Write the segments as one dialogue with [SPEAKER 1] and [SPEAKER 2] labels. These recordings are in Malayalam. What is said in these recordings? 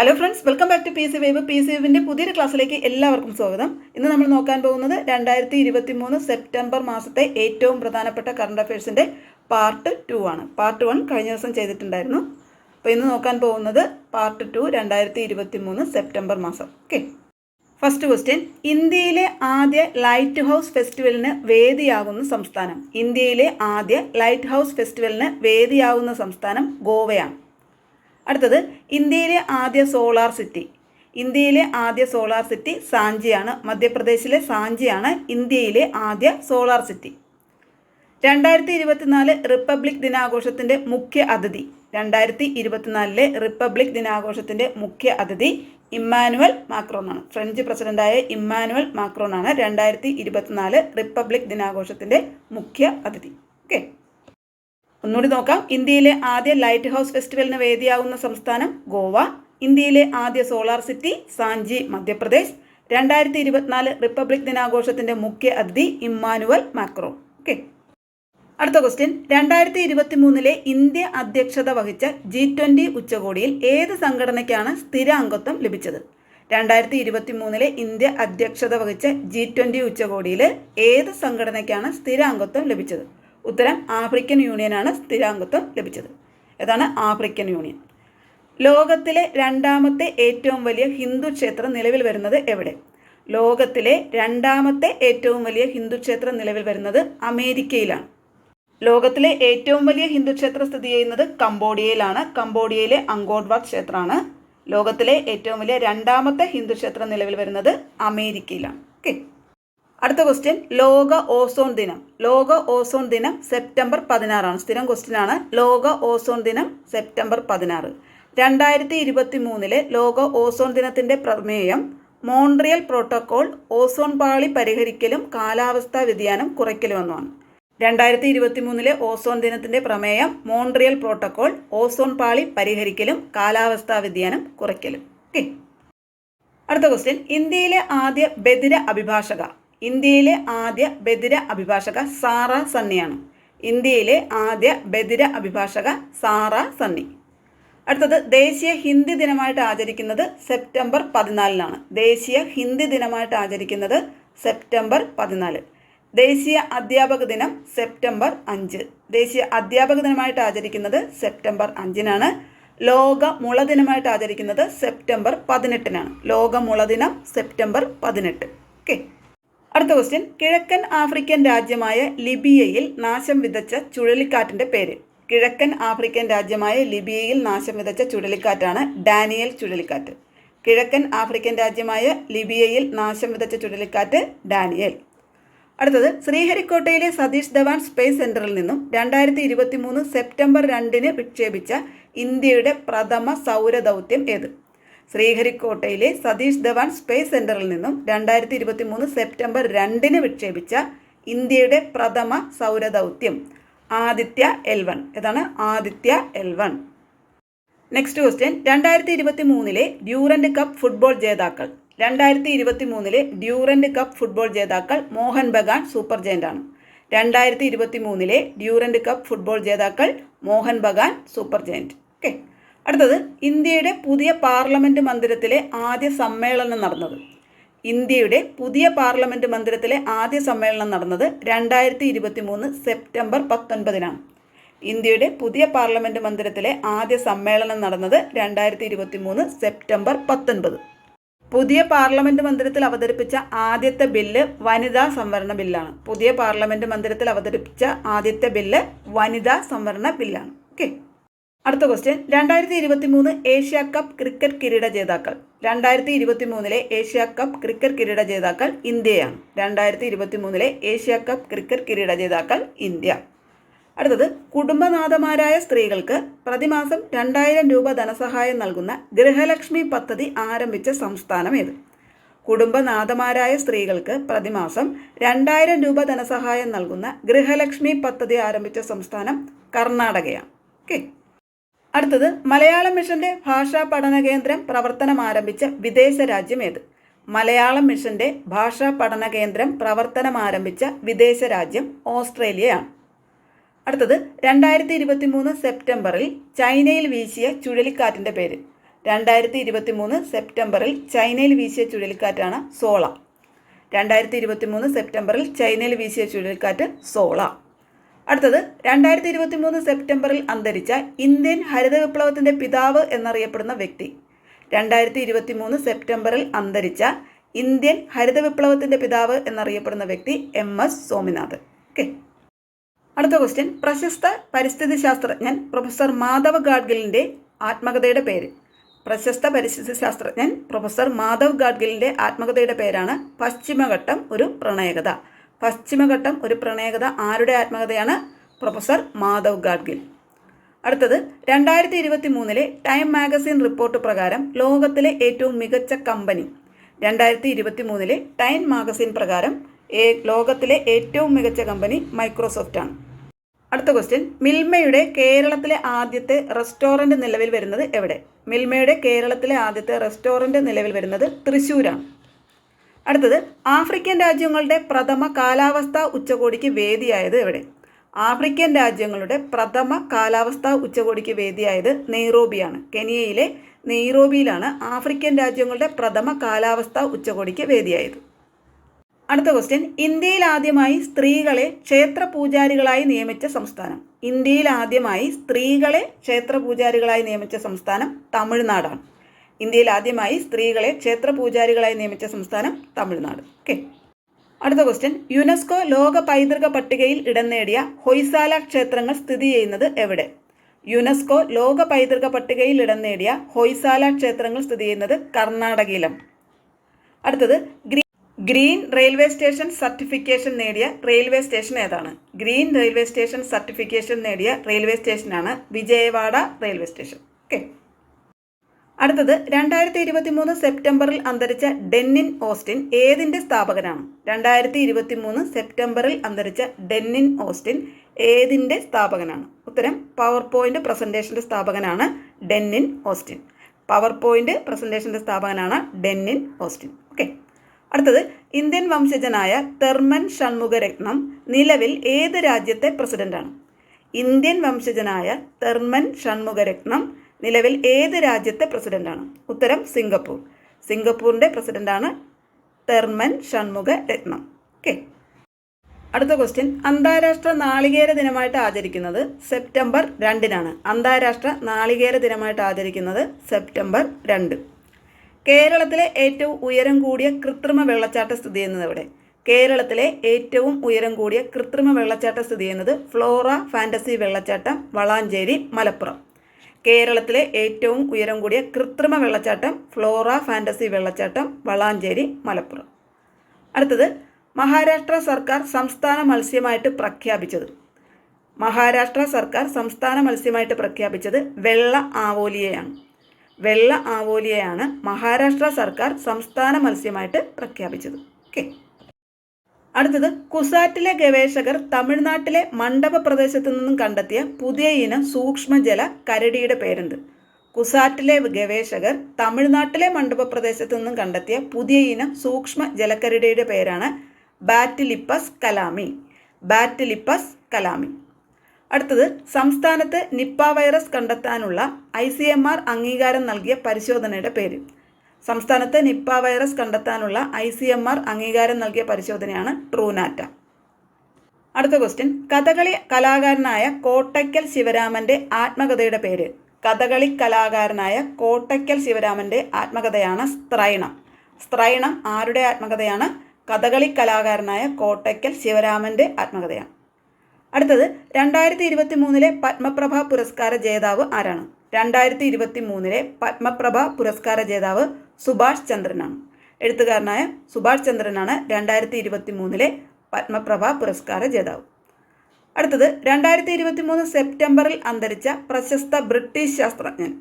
[SPEAKER 1] hello friends welcome back to P C wave P C വേവിൻ്റെ പുതിയൊരു ക്ലാസ്സിലേക്ക് എല്ലാവർക്കും സ്വാഗതം ഇന്ന് നമ്മൾ നോക്കാൻ പോകുന്നത് രണ്ടായിരത്തി ഇരുപത്തി മൂന്ന് സെപ്റ്റംബർ മാസത്തെ ഏറ്റവും പ്രധാനപ്പെട്ട കറണ്ട് അഫയേഴ്സിൻ്റെ പാർട്ട് ടു ആണ് പാർട്ട് വൺ കഴിഞ്ഞ ദിവസം ചെയ്തിട്ടുണ്ടായിരുന്നു അപ്പോൾ ഇന്ന് നോക്കാൻ പോകുന്നത് പാർട്ട് ടു രണ്ടായിരത്തി ഇരുപത്തി മൂന്ന് സെപ്റ്റംബർ മാസം ഓക്കെ ഫസ്റ്റ് ക്വസ്റ്റ്യൻ ഇന്ത്യയിലെ ആദ്യ ലൈറ്റ് ഹൗസ് ഫെസ്റ്റിവലിന് വേദിയാകുന്ന സംസ്ഥാനം ഇന്ത്യയിലെ ആദ്യ ലൈറ്റ് ഹൗസ് ഫെസ്റ്റിവലിന് വേദിയാകുന്ന സംസ്ഥാനം ഗോവയാണ് അടുത്തത് ഇന്ത്യയിലെ ആദ്യ സോളാർ സിറ്റി ഇന്ത്യയിലെ ആദ്യ സോളാർ സിറ്റി സാഞ്ചിയാണ് മധ്യപ്രദേശിലെ സാഞ്ചിയാണ് ഇന്ത്യയിലെ ആദ്യ സോളാർ സിറ്റി രണ്ടായിരത്തി ഇരുപത്തിനാല് റിപ്പബ്ലിക് ദിനാഘോഷത്തിൻ്റെ മുഖ്യ അതിഥി രണ്ടായിരത്തി ഇരുപത്തിനാലിലെ റിപ്പബ്ലിക് ദിനാഘോഷത്തിൻ്റെ മുഖ്യ അതിഥി ഇമ്മാനുവൽ മാക്രോണാണ് ഫ്രഞ്ച് പ്രസിഡന്റായ ഇമ്മാനുവൽ മാക്രോണാണ് രണ്ടായിരത്തി ഇരുപത്തിനാല് റിപ്പബ്ലിക് ദിനാഘോഷത്തിൻ്റെ മുഖ്യ അതിഥി ഓക്കെ ഒന്നുകൂടി നോക്കാം ഇന്ത്യയിലെ ആദ്യ ലൈറ്റ് ഹൗസ് ഫെസ്റ്റിവലിന് വേദിയാകുന്ന സംസ്ഥാനം ഗോവ ഇന്ത്യയിലെ ആദ്യ സോളാർ സിറ്റി സാഞ്ചി മധ്യപ്രദേശ് രണ്ടായിരത്തി ഇരുപത്തിനാല് റിപ്പബ്ലിക് ദിനാഘോഷത്തിന്റെ മുഖ്യ അതിഥി ഇമ്മാനുവൽ മാക്രോ ഓക്കെ അടുത്ത ക്വസ്റ്റ്യൻ രണ്ടായിരത്തി ഇരുപത്തി മൂന്നിലെ ഇന്ത്യ അധ്യക്ഷത വഹിച്ച ജി ട്വന്റി ഉച്ചകോടിയിൽ ഏത് സംഘടനയ്ക്കാണ് സ്ഥിര അംഗത്വം ലഭിച്ചത് രണ്ടായിരത്തി ഇരുപത്തി മൂന്നിലെ ഇന്ത്യ അധ്യക്ഷത വഹിച്ച ജി ട്വന്റി ഉച്ചകോടിയിൽ ഏത് സംഘടനയ്ക്കാണ് സ്ഥിര അംഗത്വം ലഭിച്ചത് ഉത്തരം ആഫ്രിക്കൻ യൂണിയനാണ് സ്ഥിരാംഗത്വം ലഭിച്ചത് ഏതാണ് ആഫ്രിക്കൻ യൂണിയൻ ലോകത്തിലെ രണ്ടാമത്തെ ഏറ്റവും വലിയ ഹിന്ദു ക്ഷേത്രം നിലവിൽ വരുന്നത് എവിടെ ലോകത്തിലെ രണ്ടാമത്തെ ഏറ്റവും വലിയ ഹിന്ദു ക്ഷേത്രം നിലവിൽ വരുന്നത് അമേരിക്കയിലാണ് ലോകത്തിലെ ഏറ്റവും വലിയ ഹിന്ദു ക്ഷേത്രം സ്ഥിതി ചെയ്യുന്നത് കംബോഡിയയിലാണ് കംബോഡിയയിലെ അങ്കോഡ്വാക് ക്ഷേത്രമാണ് ലോകത്തിലെ ഏറ്റവും വലിയ രണ്ടാമത്തെ ഹിന്ദു ക്ഷേത്രം നിലവിൽ വരുന്നത് അമേരിക്കയിലാണ് ഓക്കെ അടുത്ത ക്വസ്റ്റ്യൻ ലോക ഓസോൺ ദിനം ലോക ഓസോൺ ദിനം സെപ്റ്റംബർ പതിനാറാണ് സ്ഥിരം ക്വസ്റ്റ്യനാണ് ആണ് ലോക ഓസോൺ ദിനം സെപ്റ്റംബർ പതിനാറ് രണ്ടായിരത്തി ഇരുപത്തി മൂന്നിലെ ലോക ഓസോൺ ദിനത്തിൻ്റെ പ്രമേയം മോൺട്രിയൽ പ്രോട്ടോക്കോൾ ഓസോൺ പാളി പരിഹരിക്കലും കാലാവസ്ഥാ വ്യതിയാനം കുറയ്ക്കലുമെന്നുമാണ് രണ്ടായിരത്തി ഇരുപത്തി മൂന്നിലെ ഓസോൺ ദിനത്തിൻ്റെ പ്രമേയം മോൺട്രിയൽ പ്രോട്ടോക്കോൾ ഓസോൺ പാളി പരിഹരിക്കലും കാലാവസ്ഥാ വ്യതിയാനം കുറയ്ക്കലും ഓക്കെ അടുത്ത ക്വസ്റ്റ്യൻ ഇന്ത്യയിലെ ആദ്യ ബദിര അഭിഭാഷക ഇന്ത്യയിലെ ആദ്യ ബദിര അഭിഭാഷക സാറ സണ്ണിയാണ് ഇന്ത്യയിലെ ആദ്യ ബദിര അഭിഭാഷക സാറ സണ്ണി അടുത്തത് ദേശീയ ഹിന്ദി ദിനമായിട്ട് ആചരിക്കുന്നത് സെപ്റ്റംബർ പതിനാലിനാണ് ദേശീയ ഹിന്ദി ദിനമായിട്ട് ആചരിക്കുന്നത് സെപ്റ്റംബർ പതിനാല് ദേശീയ അധ്യാപക ദിനം സെപ്റ്റംബർ അഞ്ച് ദേശീയ അധ്യാപക ദിനമായിട്ട് ആചരിക്കുന്നത് സെപ്റ്റംബർ അഞ്ചിനാണ് ലോക മുള ദിനമായിട്ട് ആചരിക്കുന്നത് സെപ്റ്റംബർ പതിനെട്ടിനാണ് ലോക മുള ദിനം സെപ്റ്റംബർ പതിനെട്ട് ഓക്കെ അടുത്ത ക്വസ്റ്റ്യൻ കിഴക്കൻ ആഫ്രിക്കൻ രാജ്യമായ ലിബിയയിൽ നാശം വിതച്ച ചുഴലിക്കാറ്റിൻ്റെ പേര് കിഴക്കൻ ആഫ്രിക്കൻ രാജ്യമായ ലിബിയയിൽ നാശം വിതച്ച ചുഴലിക്കാറ്റാണ് ഡാനിയൽ ചുഴലിക്കാറ്റ് കിഴക്കൻ ആഫ്രിക്കൻ രാജ്യമായ ലിബിയയിൽ നാശം വിതച്ച ചുഴലിക്കാറ്റ് ഡാനിയൽ അടുത്തത് ശ്രീഹരിക്കോട്ടയിലെ സതീഷ് ധവാൻ സ്പേസ് സെൻറ്ററിൽ നിന്നും രണ്ടായിരത്തി ഇരുപത്തി മൂന്ന് സെപ്റ്റംബർ രണ്ടിന് വിക്ഷേപിച്ച ഇന്ത്യയുടെ പ്രഥമ സൗരദൗത്യം ഏത് ശ്രീഹരിക്കോട്ടയിലെ സതീഷ് ധവാൻ സ്പേസ് സെന്ററിൽ നിന്നും രണ്ടായിരത്തി ഇരുപത്തി മൂന്ന് സെപ്റ്റംബർ രണ്ടിന് വിക്ഷേപിച്ച ഇന്ത്യയുടെ പ്രഥമ സൗരദൗത്യം ആദിത്യ എൽ വൺ ഇതാണ് Aditya L one next question രണ്ടായിരത്തി ഇരുപത്തി മൂന്നിലെ ഡ്യൂറൻഡ് കപ്പ് ഫുട്ബോൾ ജേതാക്കൾ രണ്ടായിരത്തി ഇരുപത്തി മൂന്നിലെ ഡ്യൂറൻഡ് കപ്പ് ഫുട്ബോൾ ജേതാക്കൾ മോഹൻ ബഗാൻ സൂപ്പർ ജയൻ്റാണ് രണ്ടായിരത്തി ഇരുപത്തി മൂന്നിലെ ഡ്യൂറൻഡ് കപ്പ് ഫുട്ബോൾ ജേതാക്കൾ Mohan Bagan super giant okay അടുത്തത് ഇന്ത്യയുടെ പുതിയ പാർലമെൻറ്റ് മന്ദിരത്തിലെ ആദ്യ സമ്മേളനം നടന്നത് ഇന്ത്യയുടെ പുതിയ പാർലമെൻറ്റ് മന്ദിരത്തിലെ ആദ്യ സമ്മേളനം നടന്നത് രണ്ടായിരത്തി ഇരുപത്തി മൂന്ന് സെപ്റ്റംബർ പത്തൊൻപതിനാണ് ഇന്ത്യയുടെ പുതിയ പാർലമെൻറ്റ് മന്ദിരത്തിലെ ആദ്യ സമ്മേളനം നടന്നത് രണ്ടായിരത്തി ഇരുപത്തി മൂന്ന് സെപ്റ്റംബർ പത്തൊൻപത് പുതിയ പാർലമെൻറ്റ് മന്ദിരത്തിൽ അവതരിപ്പിച്ച ആദ്യത്തെ ബില്ല് വനിതാ സംവരണ ബില്ലാണ് പുതിയ പാർലമെൻറ്റ് മന്ദിരത്തിൽ അവതരിപ്പിച്ച ആദ്യത്തെ ബില്ല് വനിതാ സംവരണ ബില്ലാണ് ഓക്കെ അടുത്ത ക്വസ്റ്റ്യൻ രണ്ടായിരത്തി ഇരുപത്തി മൂന്ന് ഏഷ്യ കപ്പ് ക്രിക്കറ്റ് കിരീട ജേതാക്കൾ രണ്ടായിരത്തി ഇരുപത്തി മൂന്നിലെ ഏഷ്യ കപ്പ് ക്രിക്കറ്റ് കിരീട ജേതാക്കൾ ഇന്ത്യയാണ് രണ്ടായിരത്തി ഇരുപത്തി മൂന്നിലെ ഏഷ്യ കപ്പ് ക്രിക്കറ്റ് കിരീട ജേതാക്കൾ ഇന്ത്യ അടുത്തത് കുടുംബനാഥമാരായ സ്ത്രീകൾക്ക് പ്രതിമാസം രണ്ടായിരം രൂപ ധനസഹായം നൽകുന്ന ഗൃഹലക്ഷ്മി പദ്ധതി ആരംഭിച്ച സംസ്ഥാനം ഏത് കുടുംബനാഥമാരായ സ്ത്രീകൾക്ക് പ്രതിമാസം രണ്ടായിരം രൂപ ധനസഹായം നൽകുന്ന ഗൃഹലക്ഷ്മി പദ്ധതി ആരംഭിച്ച സംസ്ഥാനം കർണാടകയാണ് ഓക്കെ അടുത്തത് മലയാളം മിഷന്റെ ഭാഷാ പഠന കേന്ദ്രം പ്രവർത്തനം ആരംഭിച്ച വിദേശ രാജ്യം ഏത് മലയാളം മിഷന്റെ ഭാഷാ പഠന കേന്ദ്രം പ്രവർത്തനം ആരംഭിച്ച വിദേശ രാജ്യം ഓസ്ട്രേലിയയാണ് അടുത്തത് രണ്ടായിരത്തി ഇരുപത്തി മൂന്ന് സെപ്റ്റംബറിൽ ചൈനയിൽ വീശിയ ചുഴലിക്കാറ്റിന്റെ പേര് രണ്ടായിരത്തി ഇരുപത്തി മൂന്ന് സെപ്റ്റംബറിൽ ചൈനയിൽ വീശിയ ചുഴലിക്കാറ്റാണ് സോള രണ്ടായിരത്തി ഇരുപത്തി മൂന്ന് സെപ്റ്റംബറിൽ ചൈനയിൽ വീശിയ ചുഴലിക്കാറ്റ് സോള അടുത്തത് രണ്ടായിരത്തി ഇരുപത്തി മൂന്ന് സെപ്റ്റംബറിൽ അന്തരിച്ച ഇന്ത്യൻ ഹരിത വിപ്ലവത്തിൻ്റെ പിതാവ് എന്നറിയപ്പെടുന്ന വ്യക്തി രണ്ടായിരത്തി ഇരുപത്തി മൂന്ന് സെപ്റ്റംബറിൽ അന്തരിച്ച ഇന്ത്യൻ ഹരിത വിപ്ലവത്തിൻ്റെ പിതാവ് എന്നറിയപ്പെടുന്ന വ്യക്തി എം എസ് സോമിനാഥ് ഓക്കെ അടുത്ത ക്വസ്റ്റ്യൻ പ്രശസ്ത പരിസ്ഥിതി ശാസ്ത്രജ്ഞൻ പ്രൊഫസർ മാധവ് ഗാഡ്ഗിലിൻ്റെ ആത്മകഥയുടെ പേര് പ്രശസ്ത പരിസ്ഥിതി ശാസ്ത്രജ്ഞൻ പ്രൊഫസർ മാധവ് ഗാഡ്ഗിലിൻ്റെ ആത്മകഥയുടെ പേരാണ് പശ്ചിമഘട്ടം ഒരു പ്രണയകഥ പശ്ചിമഘട്ടം ഒരു പ്രണയകഥ ആരുടെ ആത്മകഥയാണ് പ്രൊഫസർ മാധവ് ഗാഡ്ഗിൽ അടുത്തത് രണ്ടായിരത്തി ഇരുപത്തി മൂന്നിലെ ടൈം മാഗസിൻ റിപ്പോർട്ട് പ്രകാരം ലോകത്തിലെ ഏറ്റവും മികച്ച കമ്പനി രണ്ടായിരത്തി ഇരുപത്തി മൂന്നിലെ ടൈം മാഗസിൻ പ്രകാരം ലോകത്തിലെ ഏറ്റവും മികച്ച കമ്പനി മൈക്രോസോഫ്റ്റ് ആണ് അടുത്ത ക്വസ്റ്റ്യൻ മിൽമയുടെ കേരളത്തിലെ ആദ്യത്തെ റെസ്റ്റോറൻറ്റ് നിലവിൽ വരുന്നത് എവിടെ മിൽമയുടെ കേരളത്തിലെ ആദ്യത്തെ റെസ്റ്റോറൻറ്റ് നിലവിൽ വരുന്നത് തൃശ്ശൂരാണ് അടുത്തത് ആഫ്രിക്കൻ രാജ്യങ്ങളുടെ പ്രഥമ കാലാവസ്ഥാ ഉച്ചകോടിക്ക് വേദിയായത് എവിടെ ആഫ്രിക്കൻ രാജ്യങ്ങളുടെ പ്രഥമ കാലാവസ്ഥാ ഉച്ചകോടിക്ക് വേദിയായത് നെയ്റോബിയാണ് കെനിയയിലെ നെയ്റോബിയിലാണ് ആഫ്രിക്കൻ രാജ്യങ്ങളുടെ പ്രഥമ കാലാവസ്ഥാ ഉച്ചകോടിക്ക് വേദിയായത് അടുത്ത ക്വസ്റ്റ്യൻ ഇന്ത്യയിൽ ആദ്യമായി സ്ത്രീകളെ ക്ഷേത്ര പൂജാരികളായി നിയമിച്ച സംസ്ഥാനം ഇന്ത്യയിൽ ആദ്യമായി സ്ത്രീകളെ ക്ഷേത്ര പൂജാരികളായി നിയമിച്ച സംസ്ഥാനം തമിഴ്നാടാണ് ഇന്ത്യയിൽ ആദ്യമായി സ്ത്രീകളെ ക്ഷേത്ര പൂജാരികളായി നിയമിച്ച സംസ്ഥാനം തമിഴ്നാട് ഓക്കെ അടുത്ത ക്വസ്റ്റ്യൻ യുനെസ്കോ ലോക പൈതൃക പട്ടികയിൽ ഇടം നേടിയ ഹൊയ്സാല ക്ഷേത്രങ്ങൾ സ്ഥിതി ചെയ്യുന്നത് എവിടെ യുനെസ്കോ ലോക പൈതൃക പട്ടികയിൽ ഇടം നേടിയ ഹൊയ്സാല ക്ഷേത്രങ്ങൾ സ്ഥിതി ചെയ്യുന്നത് കർണാടകയിലാണ് അടുത്തത് green green railway station certification നേടിയ റെയിൽവേ സ്റ്റേഷൻ ഏതാണ് ഗ്രീൻ റെയിൽവേ സ്റ്റേഷൻ സർട്ടിഫിക്കേഷൻ നേടിയ റെയിൽവേ സ്റ്റേഷനാണ് വിജയവാഡ റെയിൽവേ സ്റ്റേഷൻ ഓക്കെ അടുത്തത് രണ്ടായിരത്തി ഇരുപത്തി മൂന്ന് സെപ്റ്റംബറിൽ അന്തരിച്ച ഡെന്നിൻ ഓസ്റ്റിൻ ഏതിന്റെ സ്ഥാപകനാണ് രണ്ടായിരത്തി ഇരുപത്തി മൂന്ന് സെപ്റ്റംബറിൽ അന്തരിച്ച ഡെന്നിൻ ഓസ്റ്റിൻ ഏതിന്റെ സ്ഥാപകനാണ് ഉത്തരം പവർ പോയിന്റ് പ്രസന്റേഷന്റെ സ്ഥാപകനാണ് ഡെന്നിൻ ഓസ്റ്റിൻ പവർ പോയിന്റ് പ്രസന്റേഷന്റെ സ്ഥാപകനാണ് ഡെന്നിൻ ഓസ്റ്റിൻ ഓക്കെ അടുത്തത് ഇന്ത്യൻ വംശജനായ തെർമൻ ഷൺമുഖരത്നം നിലവിൽ ഏത് രാജ്യത്തെ പ്രസിഡന്റാണ് ഇന്ത്യൻ വംശജനായ തെർമൻ ഷൺമുഖരത്നം നിലവിൽ ഏത് രാജ്യത്തെ പ്രസിഡന്റാണ് ഉത്തരം സിംഗപ്പൂർ സിംഗപ്പൂരിൻ്റെ പ്രസിഡന്റാണ് തെർമൻ ഷൺമുഖ രത്നം ഓക്കെ അടുത്ത ക്വസ്റ്റ്യൻ അന്താരാഷ്ട്ര നാളികേര ദിനമായിട്ട് ആചരിക്കുന്നത് സെപ്റ്റംബർ രണ്ടിനാണ് അന്താരാഷ്ട്ര നാളികേര ദിനമായിട്ട് ആചരിക്കുന്നത് സെപ്റ്റംബർ രണ്ട് കേരളത്തിലെ ഏറ്റവും ഉയരം കൂടിയ കൃത്രിമ വെള്ളച്ചാട്ടം സ്ഥിതി ചെയ്യുന്നത് എവിടെ കേരളത്തിലെ ഏറ്റവും ഉയരം കൂടിയ കൃത്രിമ വെള്ളച്ചാട്ടം സ്ഥിതി ചെയ്യുന്നത് ഫ്ലോറ ഫാൻറ്റസി വെള്ളച്ചാട്ടം വളാഞ്ചേരി മലപ്പുറം കേരളത്തിലെ ഏറ്റവും ഉയരം കൂടിയ കൃത്രിമ വെള്ളച്ചാട്ടം ഫ്ലോറ ഫാൻറ്റസി വെള്ളച്ചാട്ടം വളാഞ്ചേരി മലപ്പുറം അടുത്തത് മഹാരാഷ്ട്ര സർക്കാർ സംസ്ഥാന മത്സ്യമായിട്ട് പ്രഖ്യാപിച്ചത് മഹാരാഷ്ട്ര സർക്കാർ സംസ്ഥാന മത്സ്യമായിട്ട് പ്രഖ്യാപിച്ചത് വെള്ള ആവോലിയെയാണ് വെള്ള ആവോലിയെയാണ് മഹാരാഷ്ട്ര സർക്കാർ സംസ്ഥാന മത്സ്യമായിട്ട് പ്രഖ്യാപിച്ചത് ഓക്കെ അടുത്തത് കുസാറ്റിലെ ഗവേഷകർ തമിഴ്നാട്ടിലെ മണ്ഡപ പ്രദേശത്തു നിന്നും കണ്ടെത്തിയ പുതിയ ഇനം സൂക്ഷ്മജല കരടിയുടെ പേരെന്ത് കുസാറ്റിലെ ഗവേഷകർ തമിഴ്നാട്ടിലെ മണ്ഡപ പ്രദേശത്തു നിന്നും കണ്ടെത്തിയ പുതിയ ഇനം സൂക്ഷ്മ ജലക്കരടിയുടെ പേരാണ് ബാറ്റിലിപ്പസ് കലാമി ബാറ്റിലിപ്പസ് കലാമി അടുത്തത് സംസ്ഥാനത്ത് നിപ്പ വൈറസ് കണ്ടെത്താനുള്ള ഐ സി എം ആർ അംഗീകാരം നൽകിയ പരിശോധനയുടെ പേര് സംസ്ഥാനത്ത് നിപ്പ വൈറസ് കണ്ടെത്താനുള്ള ഐ സി എം ആർ അംഗീകാരം നൽകിയ പരിശോധനയാണ് ട്രൂനാറ്റ അടുത്ത ക്വസ്റ്റ്യൻ കഥകളി കലാകാരനായ കോട്ടയ്ക്കൽ ശിവരാമന്റെ ആത്മകഥയുടെ പേര് കഥകളി കലാകാരനായ കോട്ടയ്ക്കൽ ശിവരാമന്റെ ആത്മകഥയാണ് സ്ത്രൈണം സ്ത്രൈണം ആരുടെ ആത്മകഥയാണ് കഥകളി കലാകാരനായ കോട്ടയ്ക്കൽ ശിവരാമന്റെ ആത്മകഥയാണ് അടുത്തത് രണ്ടായിരത്തി ഇരുപത്തി മൂന്നിലെ പത്മപ്രഭ പുരസ്കാര ജേതാവ് ആരാണ് രണ്ടായിരത്തി ഇരുപത്തി മൂന്നിലെ പത്മപ്രഭ പുരസ്കാര ജേതാവ് സുഭാഷ് ചന്ദ്രനാണ് എഴുത്തുകാരനായ സുഭാഷ് ചന്ദ്രനാണ് രണ്ടായിരത്തി ഇരുപത്തി മൂന്നിലെ പത്മപ്രഭ പുരസ്കാര ജേതാവ് അടുത്തത് രണ്ടായിരത്തി ഇരുപത്തി മൂന്ന് സെപ്റ്റംബറിൽ അന്തരിച്ച പ്രശസ്ത ബ്രിട്ടീഷ് ശാസ്ത്രജ്ഞൻ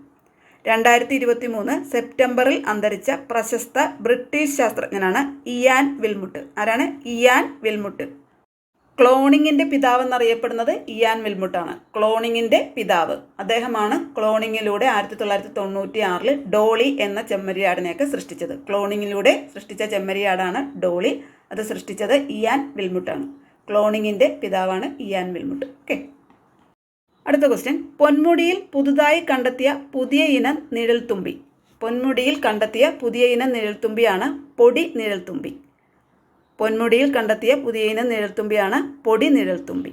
[SPEAKER 1] രണ്ടായിരത്തി ഇരുപത്തി മൂന്ന് സെപ്റ്റംബറിൽ അന്തരിച്ച പ്രശസ്ത ബ്രിട്ടീഷ് ശാസ്ത്രജ്ഞനാണ് ഇയാൻ വിൽമുട്ട് ആരാണ് ഇയാൻ വിൽമുട്ട് ക്ലോണിങ്ങിൻ്റെ പിതാവ് എന്നറിയപ്പെടുന്നത് ഇയാൻ വിൽമുട്ടാണ് ക്ലോണിങ്ങിൻ്റെ പിതാവ് അദ്ദേഹമാണ് ക്ലോണിങ്ങിലൂടെ ആയിരത്തി തൊള്ളായിരത്തി തൊണ്ണൂറ്റി ആറിൽ ഡോളി എന്ന ചെമ്മരിയാടിനെയൊക്കെ സൃഷ്ടിച്ചത് ക്ലോണിങ്ങിലൂടെ സൃഷ്ടിച്ച ചെമ്മരിയാടാണ് ഡോളി അത് സൃഷ്ടിച്ചത് ഇയാൻ വിൽമുട്ടാണ് ക്ലോണിങ്ങിൻ്റെ പിതാവാണ് ഇയാൻ വിൽമുട്ട് ഓക്കെ അടുത്ത ക്വസ്റ്റ്യൻ പൊന്മുടിയിൽ പുതുതായി കണ്ടെത്തിയ പുതിയ ഇനം നിഴൽത്തുമ്പി പൊന്മുടിയിൽ കണ്ടെത്തിയ പുതിയ ഇനം നിഴൽത്തുമ്പിയാണ് പൊടി നിഴൽത്തുമ്പി പൊന്മുടിയിൽ കണ്ടെത്തിയ പുതിയ ഇനം നിഴൽത്തുമ്പിയാണ് പൊടി നിഴൽത്തുമ്പി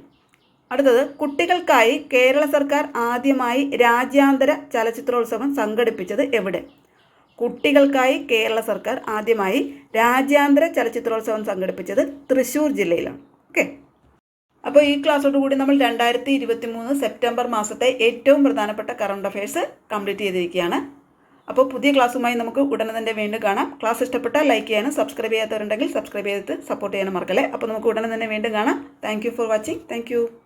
[SPEAKER 1] അടുത്തത് കുട്ടികൾക്കായി കേരള സർക്കാർ ആദ്യമായി രാജ്യാന്തര ചലച്ചിത്രോത്സവം സംഘടിപ്പിച്ചത് എവിടെ കുട്ടികൾക്കായി കേരള സർക്കാർ ആദ്യമായി രാജ്യാന്തര ചലച്ചിത്രോത്സവം സംഘടിപ്പിച്ചത് തൃശ്ശൂർ ജില്ലയിലാണ് ഓക്കെ അപ്പോൾ ഈ ക്ലാസ്സോട് കൂടി നമ്മൾ രണ്ടായിരത്തി ഇരുപത്തി മൂന്ന് സെപ്റ്റംബർ മാസത്തെ ഏറ്റവും പ്രധാനപ്പെട്ട കറണ്ട് അഫയേഴ്സ് കംപ്ലീറ്റ് ചെയ്തിരിക്കുകയാണ് അപ്പോൾ പുതിയ ക്ലാസ്സുമായി നമുക്ക് ഉടനെ തന്നെ വീണ്ടും കാണാം ക്ലാസ് ഇഷ്ടപ്പെട്ടാൽ ലൈക്ക് ചെയ്യാനും സബ്സ്ക്രൈബ് ചെയ്യാത്തവരുണ്ടെങ്കിൽ സബ്സ്ക്രൈബ് ചെയ്തിട്ട് സപ്പോർട്ട് ചെയ്യാനും മറക്കല്ലേ അപ്പോൾ നമുക്ക് ഉടനെ തന്നെ വീണ്ടും കാണാം താങ്ക് ഫോർ വാച്ചിങ് താങ്ക്